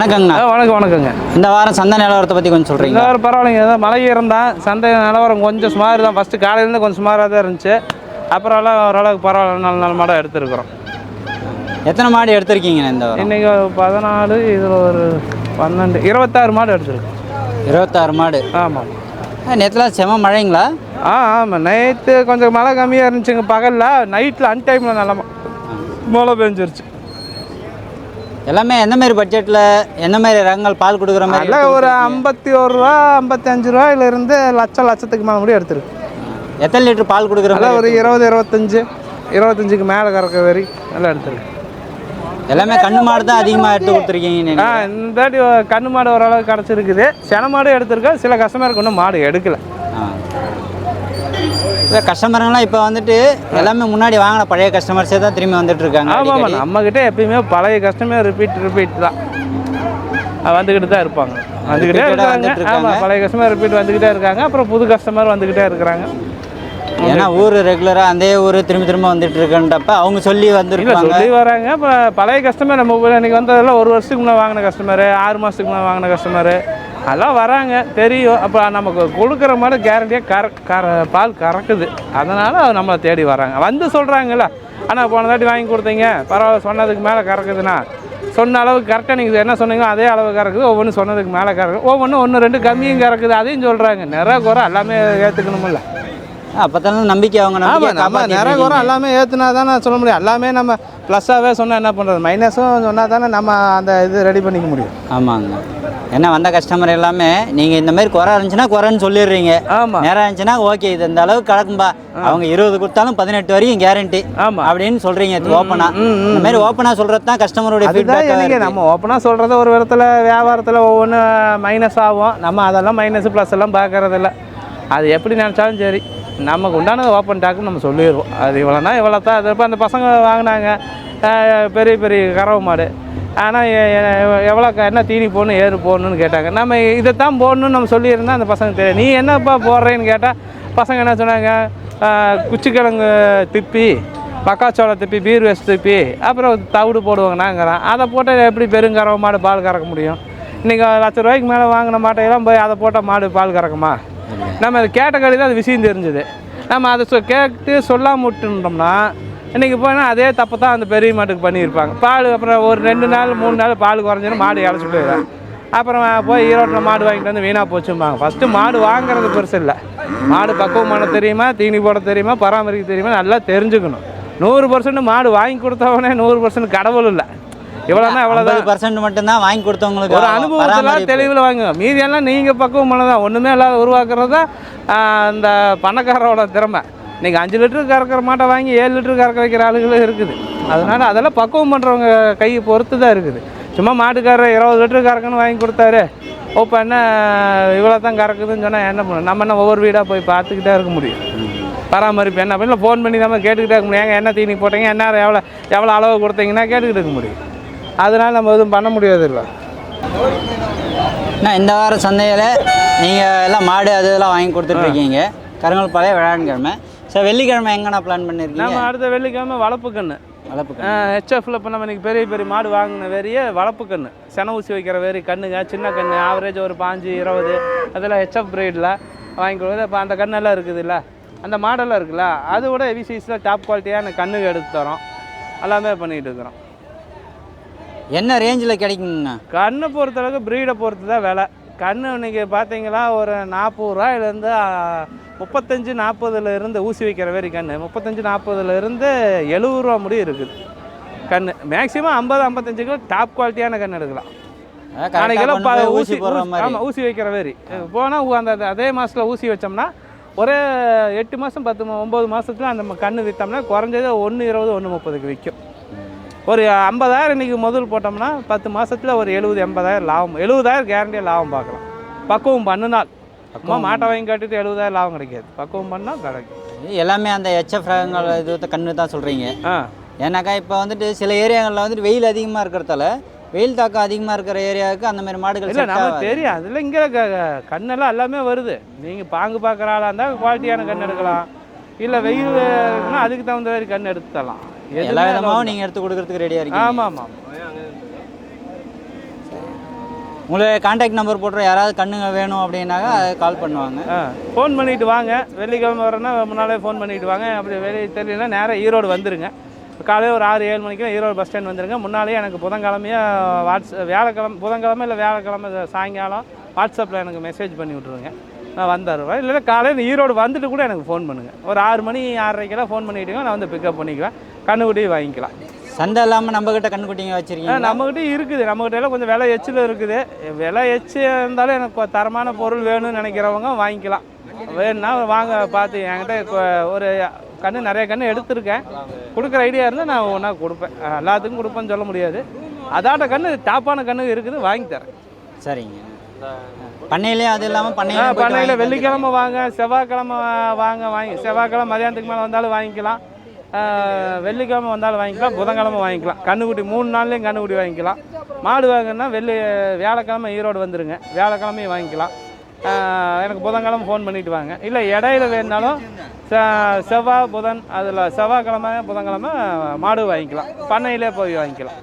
வணக்கங்கண்ணா. வணக்கம் வணக்கங்க. இந்த வாரம் சந்தை நிலவரத்தை பற்றி கொஞ்சம் இந்த சொல்கிறீங்களா வாரம் பரவாயில்லைங்க. ஏதோ மழை இருந்தால் சந்தை நிலவரம் கொஞ்சம் சுமார் தான். ஃபஸ்ட்டு காலையிலேருந்து கொஞ்சம் சுமாராக தான் இருந்துச்சு. அப்புறம் எல்லாம் ஓரளவுக்கு பரவாயில்ல. நல்ல நல்ல மாடம் எடுத்துருக்குறோம். எத்தனை மாடு எடுத்திருக்கீங்கண்ணா இந்த வாரம்? இன்றைக்கி பதினாலு இதில் ஒரு பன்னெண்டு இருபத்தாறு மாடு எடுத்துருக்கோம். இருபத்தாறு மாடு. ஆமாம் நேற்றுலாம் செம மழைங்களா? ஆ ஆமாம் நைட்டு கொஞ்சம் மழை கம்மியாக இருந்துச்சுங்க பகலில். நைட்டில் அன் டைமில் நல்ல மழை பெஞ்சிருச்சு. எல்லாமே எந்த மாதிரி பட்ஜெட்டில் எந்த மாதிரி ரகங்கள் பால் கொடுக்குற மாதிரி அதில் ஒரு ஐம்பத்தி ஒரு ரூபா ஐம்பத்தஞ்சு ரூபாயிலிருந்து லட்சம் லட்சத்துக்கு மேலே முடியும் எடுத்துருக்கு. எத்தனை லிட்டர் பால் கொடுக்குற நல்லா மாதிரி ஒரு இருபது இருபத்தஞ்சு இருபத்தஞ்சுக்கு மேலே கறக்க வரி நல்லா எடுத்துருக்கு. எல்லாமே கண்ணு மாடு தான் அதிகமாக எடுத்து கொடுத்துருக்கீங்க இந்த கண்ணு மாடு ஓரளவுக்கு கிடச்சிருக்குது சென மாடு எடுத்திருக்கேன். சில கஸ்டமருக்கு இன்னும் மாடு எடுக்கல. இல்லை கஸ்டமருங்களாம் இப்போ வந்துட்டு எல்லாமே முன்னாடி வாங்கின பழைய கஸ்டமர்ஸே தான் திரும்பி வந்துட்டு இருக்காங்க ஆமாம். நம்மக்கிட்ட எப்பயுமே பழைய கஸ்டமர் ரிப்பீட் ரிப்பீட் தான். அது வந்துக்கிட்டு தான் இருப்பாங்க. வந்துக்கிட்டே இருக்காங்க வந்துட்டு இருக்காங்க. ஆமாம் பழைய கஸ்டமர் ரிப்பீட் வந்துக்கிட்டே இருக்காங்க. அப்புறம் புது கஸ்டமர் வந்துக்கிட்டே இருக்கிறாங்க. ஏன்னா ஊர் ரெகுலராக அந்த ஊர் திரும்ப திரும்ப வந்துட்டு இருக்குன்றப்ப அவங்க சொல்லி இல்லை வந்துருப்பாங்க. சொல்லி வராங்க. இப்போ பழைய கஸ்டமர் நம்ம இன்னைக்கு வந்ததெல்லாம் ஒரு வருஷத்துக்கு முன்னே வாங்கின கஸ்டமரு ஆறு மாதத்துக்கு முன்னே வாங்கின கஸ்டமரு அதெல்லாம் வராங்க தெரியும். அப்போ நமக்கு கொடுக்குற மாதிரி கேரண்டியாக கற கற பால் கறக்குது. அதனால் நம்மளை தேடி வராங்க. வந்து சொல்கிறாங்கல்ல ஆனால் போன தாட்டி வாங்கி கொடுத்தீங்க. பரவாயில்ல சொன்னதுக்கு மேலே கறக்குதுண்ணா. சொன்ன அளவுக்கு கரெக்டாக நீங்கள் என்ன சொன்னீங்களோ அதே அளவு கறக்குது. ஒவ்வொன்றும் சொன்னதுக்கு மேலே கறக்குது. ஒவ்வொன்றும் ஒன்று ரெண்டு கம்மியும் கறக்குது. அதையும் சொல்கிறாங்க நிறைய குறை எல்லாமே ஏற்றுக்கணுமில்ல அப்போ தானே நம்பிக்கை அவங்க ஆமாம் நம்ம நிறைய குறை. எல்லாமே ஏற்றுனா தானே சொல்ல முடியும். எல்லாமே நம்ம ப்ளஸ்ஸாகவே சொன்னால் என்ன பண்ணுறது மைனஸும் சொன்னால் தானே நம்ம அந்த இது ரெடி பண்ணிக்க முடியும். ஆமாங்க. ஏன்னா வந்த கஸ்டமர் எல்லாமே நீங்கள் இந்த மாதிரி குறை இருந்துச்சுன்னா குறைன்னு சொல்லிடுறீங்க. ஆமாம் நேரம் இருந்துச்சுன்னா ஓகே இது இந்த அளவுக்கு கலக்கும்பா. அவங்க இருபது கொடுத்தாலும் பதினெட்டு வரையும் கேரண்டி ஆமாம் அப்படின்னு சொல்றீங்க ஓப்பனா இந்த மாதிரி ஓப்பனா சொல்றது தான் கஸ்டமருடைய ஃபீட்பேக் நம்ம ஓப்பனாக சொல்கிறத ஒரு விதத்தில் வியாபாரத்தில் ஒவ்வொன்று மைனஸ் ஆகும். நம்ம அதெல்லாம் மைனஸ் ப்ளஸ் எல்லாம் பார்க்கறதில்ல. அது எப்படி நினச்சாலும் சரி. நமக்கு உண்டானது ஓப்பன் டாக்குன்னு நம்ம சொல்லிடுவோம். அது இவ்வளோனா இவ்வளோ தான் அது இப்போ அந்த பசங்க வாங்கினாங்க. பெரிய பெரிய கறவை மாடு. ஆனால் எவ்வளோ என்ன தீனி போடணும் ஏறு போடணும்னு கேட்டாங்க. நம்ம இதைத்தான் போடணும்னு நம்ம சொல்லியிருந்தா அந்த பசங்க தெரியும் நீ என்னப்பா போடுறேன்னு கேட்டால் பசங்க என்ன சொன்னாங்க? குச்சிக்கிழங்கு திப்பி மக்காச்சோள திப்பி பீர் வேஸ்ட் திப்பி அப்புறம் தவிடு போடுவாங்கன்னாங்கிறான் அதை போட்டு எப்படி பெருங்கறவை மாடு பால் கறக்க முடியும்? இன்றைக்கி லட்ச ரூபாய்க்கு மேலே வாங்கின மாட்டையெல்லாம் போய் அதை போட்டால் மாடு பால் கறக்குமா? நம்ம அது கேட்ட கடி தான் அது விஷயம் தெரிஞ்சுது. நம்ம அதை சொ கேட்டு சொல்லாம விட்டுட்டோம்னா இன்றைக்கி போனால் அதே தப்பு தான் அந்த பெரிய மாட்டுக்கு பண்ணியிருப்பாங்க. பால் அப்புறம் ஒரு ரெண்டு நாள் மூணு நாள் பால் குறைஞ்சினா மாடு இழைச்சி போயிடும் அப்புறம் போய் ஈரோட்டில் மாடு வாங்கிட்டு வந்து வீணாக போச்சும்பாங்க. ஃபஸ்ட்டு மாடு வாங்குறது பெருசு இல்லை. மாடு பக்குவம் பண்ண தெரியுமா தீனி போட தெரியுமா பராமரிக்க தெரியுமா நல்லா தெரிஞ்சுக்கணும். நூறு பர்சன்ட் மாடு வாங்கி கொடுத்தவனே நூறு பர்சன்ட் கடவுள் இல்லை. இவ்வளோதான் ஐம்பது பர்சன்ட் மட்டும்தான் வாங்கி கொடுத்தவங்களுக்கு ஒரு அனுபவத்தில். தெளிவில் வாங்குங்க. மீதியெல்லாம் நீங்கள் பக்குவம் பண்ணதான். ஒன்றுமே இல்லாத உருவாக்குறது தான் இந்த பணக்காரரோட திறமை. நீங்கள் அஞ்சு லிட்டரு கறக்கிற மாட்டை வாங்கி ஏழு லிட்டரு கறக்க வைக்கிற ஆளுகளும் இருக்குது. அதனால் அதெல்லாம் பக்குவம் பண்ணுறவங்க கையை பொறுத்து தான் இருக்குது. சும்மா மாட்டுக்காரர் இருபது லிட்டரு கறக்குன்னு வாங்கி கொடுத்தாரு. இப்போ என்ன இவ்வளோ தான் கறக்குதுன்னு சொன்னால் என்ன பண்ணும் நம்ம என்ன ஒவ்வொரு வீடாக போய் பார்த்துக்கிட்டே இருக்க முடியும். பராமரிப்பு என்ன பண்ணல ஃபோன் பண்ணி நம்ம கேட்டுக்கிட்டே இருக்க முடியும். ஏங்க என்ன தீனி போட்டீங்க? என்ன எவ்வளோ எவ்வளோ அளவு கொடுத்தீங்கன்னா கேட்டுக்கிட்டு இருக்க முடியும். அதனால் நம்ம எதுவும் பண்ண முடியாது இல்லை அண்ணா, இந்த வாரம் சந்தையில் நீங்கள் எல்லாம் மாடு அது இதெல்லாம் வாங்கி கொடுத்துட்டு இருக்கீங்க. கருங்கல் பழைய விழாக்கிழமை சார் வெள்ளிக்கிழமை எங்கண்ணா பிளான் பண்ணியிருக்கீங்க நம்ம அடுத்த வெள்ளிக்கிழமை வளர்ப்பு கன்று வளர்ப்பு ஹெச்எஃப்ல இப்போ நம்ம இன்னைக்கு பெரிய பெரிய மாடு வாங்கின வேறிய வளர்ப்பு கன்று சென ஊசி வைக்கிற வேறு கண்ணுங்க சின்ன கன்று ஆவரேஜ் ஒரு பாஞ்சு இருபது அதெல்லாம் ஹெச்எஃப் பிரீடில் வாங்கி கொடுக்குறது. இப்போ அந்த கண்ணெல்லாம் இருக்குதுல்ல? அந்த மாடெல்லாம் இருக்குல்ல? அது விட ஹெவி சைஸில் டாப் குவாலிட்டியான கண்ணுங்க எடுத்து தரோம். எல்லாமே பண்ணிகிட்டு இருக்கிறோம். என்ன ரேஞ்சில் கிடைக்குங்கண்ணா? கண்ணை பொறுத்தளவுக்கு ப்ரீடை பொறுத்து தான் விலை. கண்ணு இன்னைக்கு பார்த்தீங்களா ஒரு நாற்பது ரூபாயிலேருந்து முப்பத்தஞ்சு நாற்பதுல இருந்து ஊசி வைக்கிற மாதிரி கண்ணு. முப்பத்தஞ்சு நாற்பதுல இருந்து எழுபது ரூபா முடியும் இருக்குது. கண்ணு. மேக்ஸிமம் ஐம்பது ஐம்பத்தஞ்சு கிலோ டாப் குவாலிட்டியான கண்ணு எடுக்கலாம். போய் ஊசி ஆமாம் ஊசி வைக்கிற மாதிரி. போனால் அந்த அதே மாதத்தில் ஊசி வச்சோம்னா ஒரே எட்டு மாதம் பத்து ஒம்பது மாதத்துல அந்த கண்ணு விற்றோம்னா குறைஞ்சது ஒன்று இருபது ஒன்று முப்பதுக்கு விற்கும் ஒரு ஐம்பதாயிரம் இன்றைக்கி முதல் போட்டோம்னா பத்து மாசத்துல ஒரு எழுபது எண்பதாயிரம் லாபம். எழுபதாயிரம் கேரண்டியாக லாபம் பார்க்கலாம். பக்குவம் பண்ணினால் சும்மா மாட்டை வாங்கி கட்டிட்டு எழுபதாயிரம் லாபம் கிடைக்காது. பக்குவம் பண்ணால் கிடைக்கும். எல்லாமே அந்த ஹெச்எஃப் ரகங்கள் இது கண்ணு தான் சொல்கிறீங்க ஆ. ஏன்னாக்கா இப்போ வந்துட்டு சில ஏரியாங்களில் வந்துட்டு வெயில் அதிகமாக இருக்கிறதால வெயில் தாக்கம் அதிகமாக இருக்கிற ஏரியாவுக்கு அந்த மாதிரி மாடுகள் இல்லை ஆகாது. தெரியும். அதில் இங்கே கண்ணெல்லாம் எல்லாமே வருது. நீங்கள் பாங்கு பார்க்குற ஆளாக இருந்தால் குவாலிட்டியான கண் எடுக்கலாம். இல்லை வெயில் அதுக்கு தகுந்த மாதிரி கண் எடுத்து தரலாம் எல்லா விதமாகவும் நீங்கள் எடுத்து கொடுக்கறதுக்கு ரெடியாக இருக்கீங்க. ஆமாம் ஆமாம் உங்களுடைய கான்டாக்ட் நம்பர் போட்டுற யாராவது கண்ணுங்க வேணும் அப்படின்னாக்கா கால் பண்ணுவாங்க. ஆ. ஃபோன் பண்ணிட்டு வாங்க. வெள்ளிக்கிழமை வரேன்னா முன்னாலே ஃபோன் பண்ணிட்டு வாங்க. அப்படி வெளியே தெரியலனா நேராக ஈரோடு வந்துருங்க. காலையில் ஒரு ஆறு ஏழு மணிக்கு ஈரோடு பஸ் ஸ்டாண்ட் வந்துருங்க. முன்னாலே எனக்கு புதன்கிழமையா வாட்ஸ் வியாழக்கிழமை புதன்கிழமை இல்லை வியாழக்கிழமை சாயங்காலம் வாட்ஸ்அப்பில் எனக்கு மெசேஜ் பண்ணி விட்ருங்க நான் வந்துடுவேன் இல்லைன்னா காலையில் ஈரோடு வந்துட்டு கூட எனக்கு ஃபோன் பண்ணுங்கள் ஒரு ஆறு மணி ஆறரைக்கெல்லாம் ஃபோன் பண்ணிவிட்டுங்க நான் வந்து பிக்கப் பண்ணிக்குவேன். கண்ணுக்குட்டி வாங்கிக்கலாம். சந்தை இல்லாமல் நம்மக்கிட்ட கண்ணுக்குட்டிங்க வச்சுருக்கீங்க நம்மகிட்ட இருக்குது. நம்மகிட்ட எல்லாம் கொஞ்சம் விலை எச்சில் இருக்குது. விலை எச்சு இருந்தாலும் எனக்கு தரமான பொருள் வேணும்னு நினைக்கிறவங்க வாங்கிக்கலாம். வேணும்னா வாங்க பார்த்து என்கிட்ட ஒரு கன்று நிறைய கன்று எடுத்திருக்கேன். கொடுக்குற ஐடியா இருந்தால் நான் ஒன்றா கொடுப்பேன். எல்லாத்துக்கும் கொடுப்பேன்னு சொல்ல முடியாது. அதாட்ட கன்று டாப்பான கன்று இருக்குது வாங்கி தரேன். சரிங்க. பண்ணையிலேயே அது இல்லாமல் பண்ணையில பண்ணையில் வெள்ளிக்கிழமை வாங்க செவ்வாய்க்கிழமை வாங்க வாங்கி செவ்வாய்க்கிழமை மதியானத்துக்கு மேலே வந்தாலும் வாங்கிக்கலாம். வெள்ளிக்கிழமை வந்தாலும் வாங்கிக்கலாம் புதன்கிழமை வாங்கிக்கலாம். கண்ணுக்குட்டி மூணு நாள்லேயும் கண்ணுக்குட்டி வாங்கிக்கலாம். மாடு வாங்கினா வெள்ளி வியாழக்கிழமை ஈரோடு வந்துடுங்க வியாழக்கிழமையும் வாங்கிக்கலாம். எனக்கு புதன்கிழமை ஃபோன் பண்ணிட்டு வாங்க. இல்லை இடையில வேணுனாலும் செ- செவ்வாய் புதன் அதில் செவ்வாய்க்கிழமை புதன்கிழமை மாடு வாங்கிக்கலாம். பண்ணையிலே போய் வாங்கிக்கலாம்.